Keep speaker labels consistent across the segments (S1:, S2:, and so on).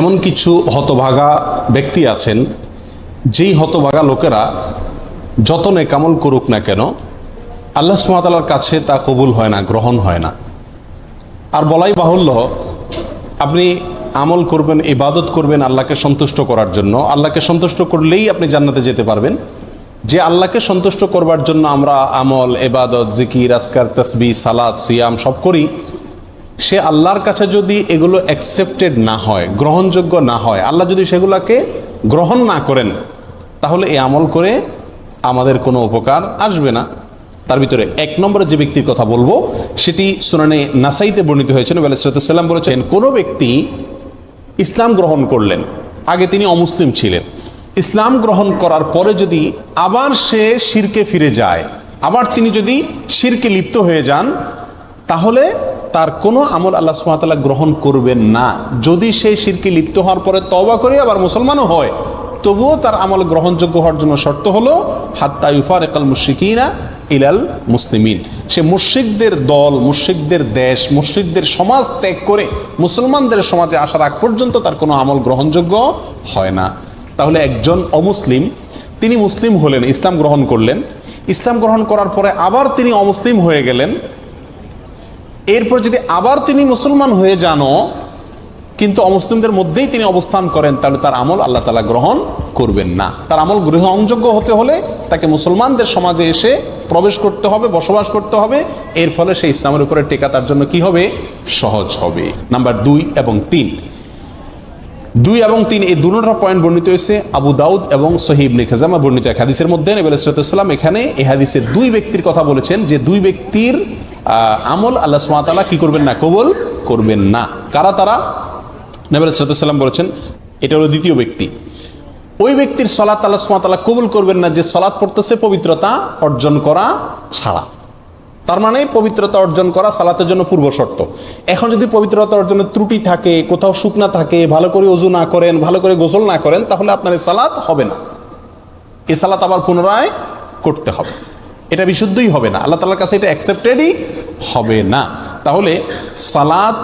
S1: এমন কিছু হতভাগা ব্যক্তি আছেন, যেই হতভাগা লোকেরা যত নেকামল করুক না কেন, আল্লাহ সুমাতালার কাছে তা কবুল হয় না, গ্রহণ হয় না। আর বলাই বাহুল্য, আপনি আমল করবেন, ইবাদত করবেন আল্লাহকে সন্তুষ্ট করার জন্য। আল্লাহকে সন্তুষ্ট করলেই আপনি জান্নাতে যেতে পারবেন। যে আল্লাহকে সন্তুষ্ট করবার জন্য আমরা আমল এবাদত জিকির আসকার তসবি সালাদ সিয়াম সব করি সে আল্লাহর কাছে যদি এগুলো অ্যাকসেপ্টেড না হয়, গ্রহণযোগ্য না হয়, আল্লাহ যদি সেগুলোকে গ্রহণ না করেন, তাহলে এই আমল করে আমাদের কোনো উপকার আসবে না। তার ভিতরে এক নম্বরে যে ব্যক্তির কথা বলব, সেটি সুনানে নাসাইতে বর্ণিত হয়েছে, নবী আলাইসাল্লাম বলেছেন, কোনো ব্যক্তি ইসলাম গ্রহণ করলেন, আগে তিনি অমুসলিম ছিলেন। ইসলাম গ্রহণ করার পরে যদি আবার সে শিরকে ফিরে যায়, আবার তিনি যদি শিরকে লিপ্ত হয়ে যান, তাহলে তার কোনো আমল আল্লাহ সুমাতাল্লাহ গ্রহণ করবেন না। যদি সেই শিরকে লিপ্ত হওয়ার পরে তবা করে আবার মুসলমানও হয়, তবুও তার আমল গ্রহণযোগ্য হওয়ার জন্য শর্ত হলো, হাত্তা ইউফার একাল মুশিকিনা ইলাল মুসলিমিন। সে মুশ্রিকদের দল, মুশ্রিকদের দেশ, মুশ্রিকদের সমাজ ত্যাগ করে মুসলমানদের সমাজে আসার আগ পর্যন্ত তার কোনো আমল গ্রহণযোগ্য হয় না। তাহলে একজন অমুসলিম, তিনি মুসলিম হলেন, ইসলাম গ্রহণ করলেন। ইসলাম গ্রহণ করার পরে আবার তিনি অমুসলিম হয়ে গেলেন। এরপর যদি আবার তিনি মুসলমান হয়ে যানও, কিন্তু অমুসলিমদের মধ্যেই তিনি অবস্থান করেন, তাহলে তার আমল আল্লাহ তালা গ্রহণ করবেন না। তার আমল গ্রহণযোগ্য হতে হলে তাকে মুসলমানদের সমাজে এসে প্রবেশ করতে হবে, বসবাস করতে হবে। এর ফলে সেই ইসলামের উপরে টেকা তার জন্য কি হবে? সহজ হবে। নাম্বার দুই এবং তিন। দুই এবং তিন, এই দুটা পয়েন্ট বর্ণিত হয়েছে। আবু দাউদ এবং সহিব নিখাজামা বর্ণিত এক হাদিসের মধ্যে। নবী সালাম এখানে এই হাদিসে দুই ব্যক্তির কথা বলেছেন। যে দুই ব্যক্তির আমল আল্লাহ সুমাতালা কি করবেন না? কবল করবেন না। কারা তারা? নবী সালাম বলেছেন, এটা হলো দ্বিতীয় ব্যক্তি। ওই ব্যক্তির সলাৎ আল্লাহ সুমাতালা কবুল করবেন না যে সলাৎ পড়তেছে পবিত্রতা অর্জন করা ছাড়া। তার মানে পবিত্রতা অর্জন করা সালাতের জন্য পূর্ব শর্ত। এখন যদি পবিত্রতা অর্জনের ত্রুটি থাকে, কোথাও শুকনা থাকে, ভালো করে অজু না করেন, ভালো করে গোসল না করেন, তাহলে আপনার এই সালাত হবে না। এই সালাত আবার পুনরায় করতে হবে। এটা বিশুদ্ধই হবে না। আল্লাহ তালার কাছে এটা অ্যাকসেপ্টেডই হবে না। তাহলে সালাদ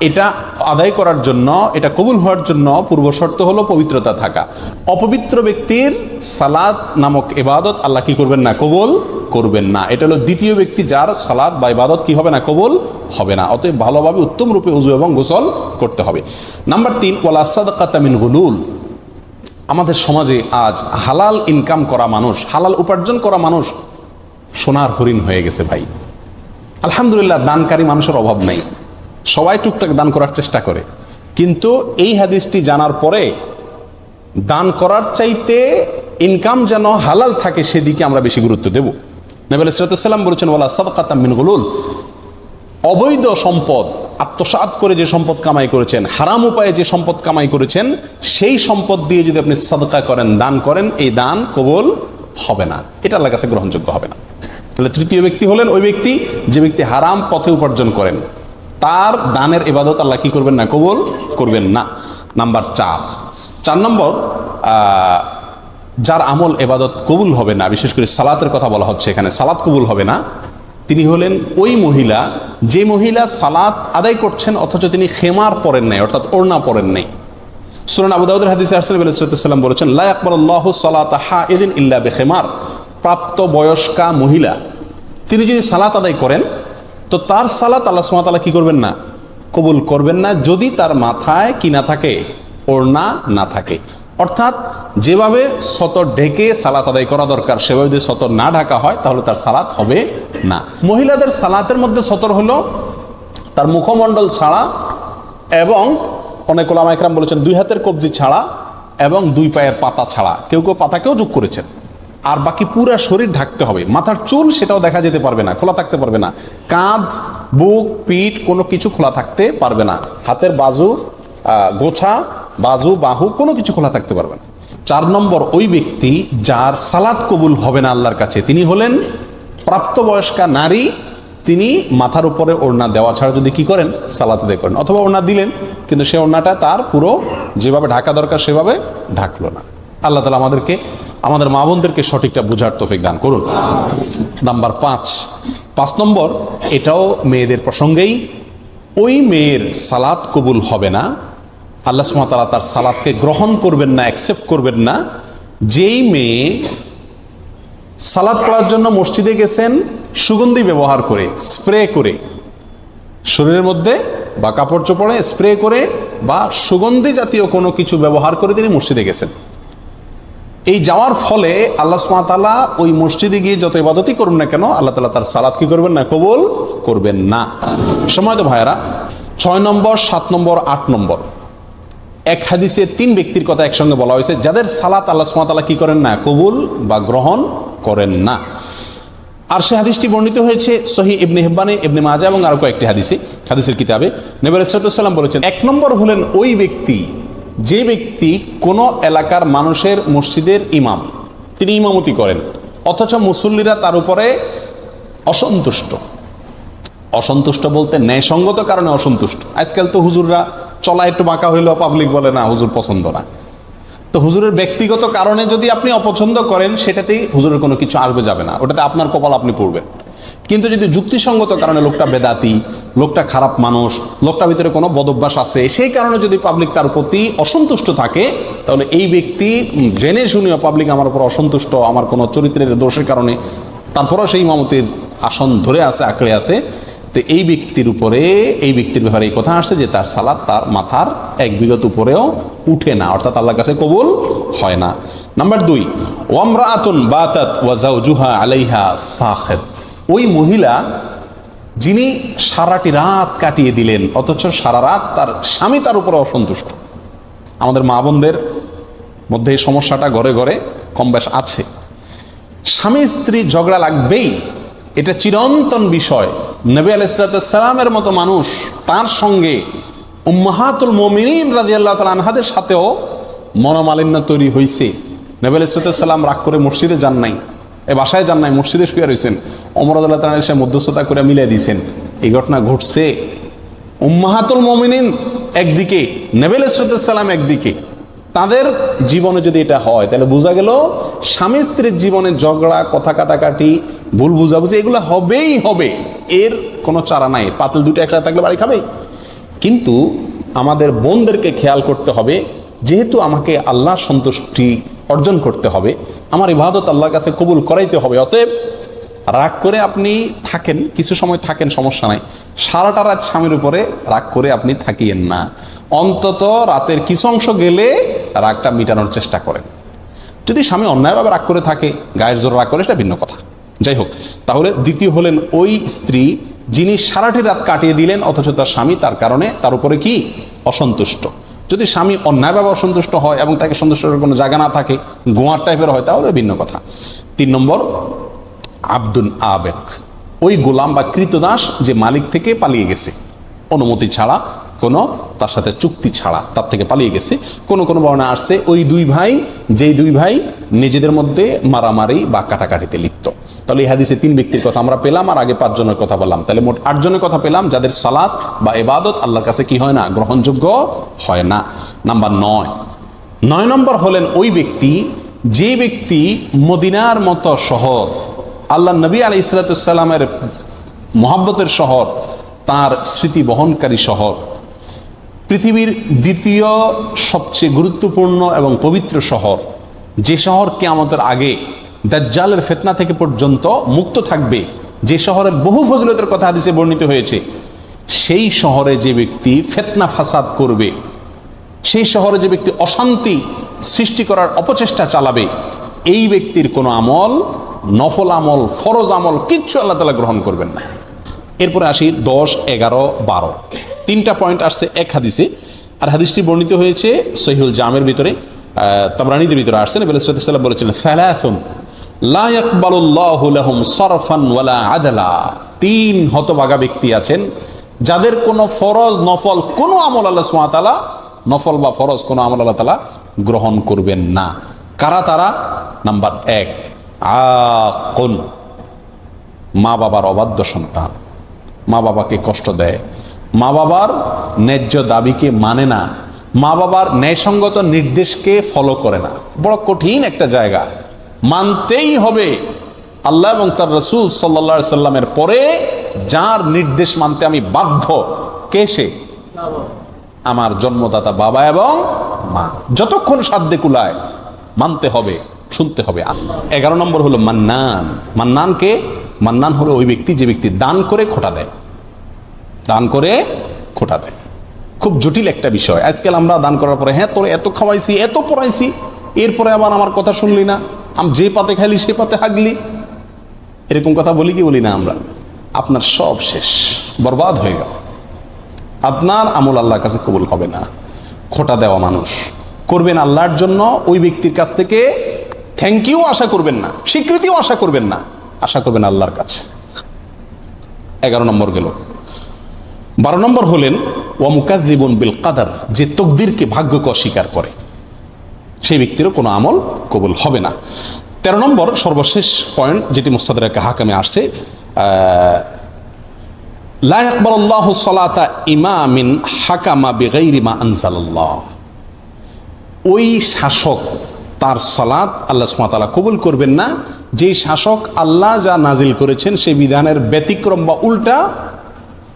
S1: এটা আদায় করার জন্য, এটা কবুল হওয়ার জন্য পূর্ব শর্ত হলো পবিত্রতা থাকা। অপবিত্র ব্যক্তির সালাদ নামক এবাদত আল্লাহ কি করবেন না? কবুল করবেন না। এটা হলো দ্বিতীয় ব্যক্তি যার সালাদ বা ইবাদত কি হবে না? কবুল হবে না। অতএব ভালোভাবে, উত্তম রূপে উজু এবং গোসল করতে হবে। নাম্বার তিন, ওয়ালা সাদকাতামিন হুলুল আমাদের সমাজে আজ হালাল ইনকাম করা মানুষ, হালাল উপার্জন করা মানুষ সোনার হরিণ হয়ে গেছে ভাই। আলহামদুলিল্লাহ, দানকারী মানুষের অভাব নাই। সবাই টুকটাক দান করার চেষ্টা করে। কিন্তু এই হাদিসটি জানার পরে দান করার চাইতে ইনকাম যেন হালাল থাকে সেদিকে আমরা বেশি গুরুত্ব দেব। নবী সালাম বলেছেন ওলা সাদকাতাম মিন অবৈধ সম্পদ, আত্মসাৎ করে যে সম্পদ কামাই করেছেন, হারাম উপায়ে যে সম্পদ কামাই করেছেন, সেই সম্পদ দিয়ে যদি আপনি সাদকা করেন, দান করেন, এই দান কবল হবে না। এটা আল্লাহ কাছে গ্রহণযোগ্য হবে না। তাহলে তৃতীয় ব্যক্তি হলেন ওই ব্যক্তি যে ব্যক্তি হারাম পথে উপার্জন করেন। তার দানের এবাদত আল্লাহ কি করবেন না? কবল করবেন না। নাম্বার চার। চার নম্বর যার আমল এবাদত কবুল হবে না, বিশেষ করে সালাতের কথা বলা হচ্ছে এখানে, সালাত কবুল হবে না, তিনি হলেন ওই মহিলা, যে মহিলা সালাত আদায় করছেন, অথচ তিনি খেমার পরেন নাই, অর্থাৎ ওড়না পরেন নাই। সুরান আবু দাউদের হাদিসে আলাইসাল্লাম বলেছেন, লা আকবরল্লাহ সালাত হা এদিন ইল্লা বেখেমার। প্রাপ্ত বয়স্কা মহিলা, তিনি যদি সালাত আদায় করেন, তো তার সালাত আল্লাহ সুমাতালা কি করবেন না? কবুল করবেন না যদি তার মাথায় কি না থাকে? ওড়না না থাকে। অর্থাৎ যেভাবে সতর ঢেকে সালাত আদায় করা দরকার, সেভাবে যদি সতর না ঢাকা হয়, তাহলে তার সালাত হবে না। মহিলাদের সালাতের মধ্যে সতর হলো তার মুখমণ্ডল ছাড়া এবং অনেক ওলামা একরাম বলেছেন দুই হাতের কবজি ছাড়া এবং দুই পায়ের পাতা ছাড়া। কেউ কেউ পাতাকেও যোগ করেছেন। আর বাকি পুরো শরীর ঢাকতে হবে। মাথার চুল সেটাও দেখা যেতে পারবে না, খোলা থাকতে পারবে না। কাঁধ, বুক, পিঠ কোনো কিছু খোলা থাকতে পারবে না। হাতের বাজু গোছা, বাজু, বাহু কোনো কিছু খোলা থাকতে পারবে না। চার নম্বর, ওই ব্যক্তি যার সালাদ কবুল হবে না আল্লাহর কাছে, তিনি হলেন প্রাপ্তবয়স্কা নারী, তিনি মাথার উপরে ওড়না দেওয়া ছাড়া যদি কি করেন? সালাত আদায় করেন। অথবা ওড়না দিলেন, কিন্তু সে ওড়নাটা তার পুরো যেভাবে ঢাকা দরকার সেভাবে ঢাকলো না। আল্লাহ তালা আমাদেরকে আমাদের মা বোনদেরকে সঠিকটা বোঝার তৌফিক দান করুন। নাম্বার পাঁচ পাঁচ নম্বর, এটাও মেয়েদের প্রসঙ্গেই, ওই মেয়ের সালাত কবুল হবে না, আল্লাহ সুমতালা তার সালাদকে গ্রহণ করবেন না অ্যাকসেপ্ট করবেন না, যেই মেয়ে সালাদ পড়ার জন্য মসজিদে গেছেন, সুগন্ধি ব্যবহার করে স্প্রে করে, শরীরের মধ্যে বা কাপড় চোপড়ে স্প্রে করে বা সুগন্ধি জাতীয় কোনো কিছু ব্যবহার করে তিনি মসজিদে গেছেন। এই যাওয়ার ফলে আল্লাহ সুমাতালা ওই মসজিদে গিয়ে যত ইবাদতই করুন না কেন আল্লাহ তালা তার সালাদ কি করবেন না, কবুল করবেন না। সময় তো ভাইয়ারা, ছয় নম্বর, সাত নম্বর, আট নম্বর। এক হাদিসে তিন ব্যক্তির কথা একসঙ্গে বলা হয়েছে, যাদের সালাত আল্লাহ সুমাতালা কি করেন না, কবুল বা গ্রহণ করেন না। আর সে হাদিসটি বর্ণিত হয়েছে সহি ইবনে হেব্বানে, ইবনে মাজা এবং আরও কয়েকটি হাদিসে, হাদিসের কিতাবে। নবর ইসরাতুসাল্লাম বলেছেন, এক নম্বর হলেন ওই ব্যক্তি যে ব্যক্তি কোনো এলাকার মানুষের মসজিদের ইমাম, তিনি ইমামতি করেন। অথচ মুসল্লিরা তার উপরে অসন্তুষ্ট। অসন্তুষ্ট বলতে ন্যায়সঙ্গত কারণে অসন্তুষ্ট। আজকাল তো হুজুররা, চলা একটু বাঁকা হইলেও পাবলিক বলে না, হুজুর পছন্দ না। তো হুজুরের ব্যক্তিগত কারণে যদি আপনি অপছন্দ করেন, সেটাতেই হুজুরের কোনো কিছু আসবে যাবে না। ওটাতে আপনার কপাল আপনি পড়বেন। কিন্তু যদি যুক্তিসঙ্গত কারণে লোকটা বেদাতি লোকটা খারাপ মানুষ, লোকটার ভিতরে কোনো বদভ্যাস আছে, সেই কারণে যদি পাবলিক তার প্রতি অসন্তুষ্ট থাকে, তাহলে এই ব্যক্তি জেনে শুনেও পাবলিক আমার উপর অসন্তুষ্ট, আমার কোনো চরিত্রের দোষের কারণে। তারপরও সেই মামতির আসন ধরে আছে, আঁকড়ে আছে। তো এই ব্যক্তির উপরে, এই ব্যক্তির ব্যাপারে এই কথা আসছে যে তার সালাদ তার মাথার এক বিগত উপরেও উঠে না, অর্থাৎ আল্লাহর কাছে কবুল হয় না। নাম্বার দুই, ওয়ামরাআতুন বাতাত ওয়া জাওজুহা আলাইহা সাখিত। ওই মহিলা যিনি সারাটি রাত কাটিয়ে দিলেন, অথচ সারা রাত তার স্বামী তার উপরে অসন্তুষ্ট। আমাদের মা বোনদের মধ্যে এই সমস্যাটা ঘরে ঘরে কম আছে। স্বামী স্ত্রী ঝগড়া লাগবেই, এটা চিরন্তন বিষয়। নবী আলাইসালামের মতো মানুষ, তার সঙ্গে উম্মাহাতুল মমিনিন রাজি আল্লাহ আনহাদের সাথেও মনোমালিন্য তৈরি হয়েছে নবী আলাইসালাম রাগ করে মসজিদে যান নাই। এ বাসায় যান নাই, মসজিদে শুয়ে রয়েছেন অমর আল্লাহ তালা এসে মধ্যস্থতা করে মিলিয়ে দিয়েছেন। এই ঘটনা ঘটছে। উম্মাহাতুল মমিনিন একদিকে নেবেল সালাম একদিকে। তাদের জীবনে যদি এটা হয়, তাহলে বোঝা গেল স্বামী স্ত্রীর জীবনে ঝগড়া, কথা কাটাকাটি, ভুল বুঝাবুঝি, এগুলো হবেই হবে। এর কোনো চারা নাই। পাতল দুটো একসাথে থাকলে বাড়ি খাবেই কিন্তু আমাদের বোনদেরকে খেয়াল করতে হবে, যেহেতু আমাকে আল্লাহ সন্তুষ্টি অর্জন করতে হবে, আমার ইবাদত আল্লাহর কাছে কবুল করাইতে হবে। অতএব রাগ করে আপনি থাকেন, কিছু সময় থাকেন, সমস্যা নাই। সারাটা রাত স্বামীর উপরে রাগ করে আপনি থাকিয়েন না। অন্তত রাতের কিছু অংশ গেলে রাগটা মিটানোর চেষ্টা করেন। যদি স্বামী অন্যায়ভাবে রাগ করে থাকে, গায়ের জোর রাগ করে, সেটা ভিন্ন কথা। যাই হোক, তাহলে দ্বিতীয় হলেন ওই স্ত্রী যিনি সারাটি রাত কাটিয়ে দিলেন, অথচ তার স্বামী তার কারণে তার উপরে কি? অসন্তুষ্ট। যদি স্বামী অন্যায় অন্যায়ভাবে অসন্তুষ্ট হয় এবং তাকে সন্তুষ্ট করার কোনো জায়গা না থাকে গোয়ার টাইপের হয়, তাহলে ভিন্ন কথা। তিন নম্বর আব্দুল আবেক ওই গোলাম বা কৃতদাস যে মালিক থেকে পালিয়ে গেছে। অনুমতি ছাড়া, কোনো তার সাথে চুক্তি ছাড়া তার থেকে পালিয়ে গেছে। কোনো কোনো বর্ণা আসছে, ওই দুই ভাই, যেই দুই ভাই নিজেদের মধ্যে মারামারি বা কাটাকাটিতে লিপ্ত। তাহলে এই হাদিসে তিন ব্যক্তির কথা আমরা পেলাম আর আগে পাঁচজনের কথা বললাম। তাহলে মোট আটজনের কথা পেলাম যাদের সালাত বা এবাদত আল্লাহর কাছে কি হয় না, গ্রহণযোগ্য হয় না। নাম্বার নয়। নয় নম্বর হলেন ওই ব্যক্তি, যে ব্যক্তি মদিনার মতো শহর, আল্লাহ নবী আলি ইসলাতামের মোহাব্বতের শহর, তার স্মৃতি বহনকারী শহর। পৃথিবীর দ্বিতীয় সবচেয়ে গুরুত্বপূর্ণ এবং পবিত্র শহর, যে শহর কেয়ামতের আগে দাজ্জালের ফেতনা থেকে পর্যন্ত মুক্ত থাকবে। যে শহরের বহু ফজলতের কথা হাদিসে বর্ণিত হয়েছে, সেই শহরে যে ব্যক্তি ফেতনা ফাসাদ করবে, সেই শহরে যে ব্যক্তি অশান্তি সৃষ্টি করার অপচেষ্টা চালাবে, এই ব্যক্তির কোনো আমল, নফল আমল, ফরজ আমল কিচ্ছু আল্লাহ তালা গ্রহণ করবেন না। এরপরে আসি দশ, এগারো, বারো। তিনটা পয়েন্ট আসছে এক হাদিসে, আর হাদিসটি বর্ণিত হয়েছে সহিউল জামের ভিতরে তাবরানিদের ভিতরে আসছেন সাল্লাম বলেছিলেন ফেলাথুম তিন হতভাগা ব্যক্তি আছেন, যাদের কোনো ফরজ নফল কোনো আমল আল্লাহ সুমাতালা নফল বা ফরজ কোনো আমল আল্লাহ তালা গ্রহণ করবেন না। কারা তারা? নাম্বার এক, আকুন মা বাবার অবাধ্য সন্তান। মা বাবাকে কষ্ট দেয়। মা বাবার ন্যায্য দাবিকে মানে না। মা বাবার ন্যায়সঙ্গত নির্দেশকে ফলো করে না। বড় কঠিন একটা জায়গা। মানতেই হবে। আল্লাহ এবং তার রসুল সাল্লা সাল্লামের পরে যার নির্দেশ মানতে আমি বাধ্য, কে সে? আমার জন্মদাতা বাবা এবং মা। যতক্ষণ সাধ্যে কুলায়, মানতে হবে, শুনতে হবে এগারো নম্বর হলো মান্নান। মান্নানকে মান্নান হলো ওই ব্যক্তি যে ব্যক্তি দান করে খোটা দেয়। দান করে খোটা দেয়। খুব জটিল একটা বিষয়। আজকাল আমরা দান করার পরে হ্যাঁ তোর এত খাওয়াইছি, এত পড়াইছি, এরপরে আবার আমার কথা শুনলি না। আমি যে পাতে খাইলি, সে পাতে হাগলি। এরকম কথা বলি কি, বলি না আমরা। আপনার সব শেষ, বরবাদ হয়ে গেল। আপনার আমল আল্লাহর কাছে কবুল হবে না। খোটা দেওয়া মানুষ। করবেন আল্লাহর জন্য ওই ব্যক্তির কাছ থেকে থ্যাংক ইউ আশা করবেন না, স্বীকৃতিও আশা করবেন না। আশা করবেন আল্লাহর কাছে। এগারো নম্বর গেল। বারো নম্বর হলেন ওয়ামুকাদ্দিবন বিল কাদার, যে তকদিরকে ভাগ্যকে অস্বীকার করে। সেই ব্যক্তিরও কোনো আমল কবুল হবে না। তেরো নম্বর সর্বশেষ পয়েন্ট যেটি মুস্তাদের হাকামে আসছে সালাতা হাকামা বিগাইরি মা ওই শাসক তার সালাত আল্লাহ সুবহানাহু কবুল করবেন না। যেই শাসক আল্লাহ যা নাজিল করেছেন সেই বিধানের ব্যতিক্রম বা উল্টা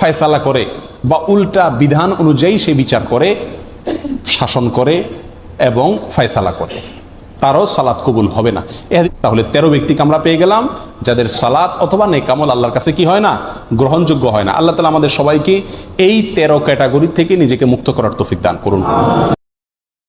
S1: ফয়সালা করে বা উল্টা বিধান অনুযায়ী সে বিচার করে, শাসন করে এবং ফয়সালা করে। তারও সালাত কবুল হবে না। তাহলে তেরো ব্যক্তিকে আমরা পেয়ে গেলাম, যাদের সালাত অথবা নেকামল আল্লাহর কাছে কি হয় না? গ্রহণযোগ্য হয় না। আল্লাহ তালা আমাদের সবাইকে এই তেরো ক্যাটাগরি থেকে নিজেকে মুক্ত করার তফিক দান করুন।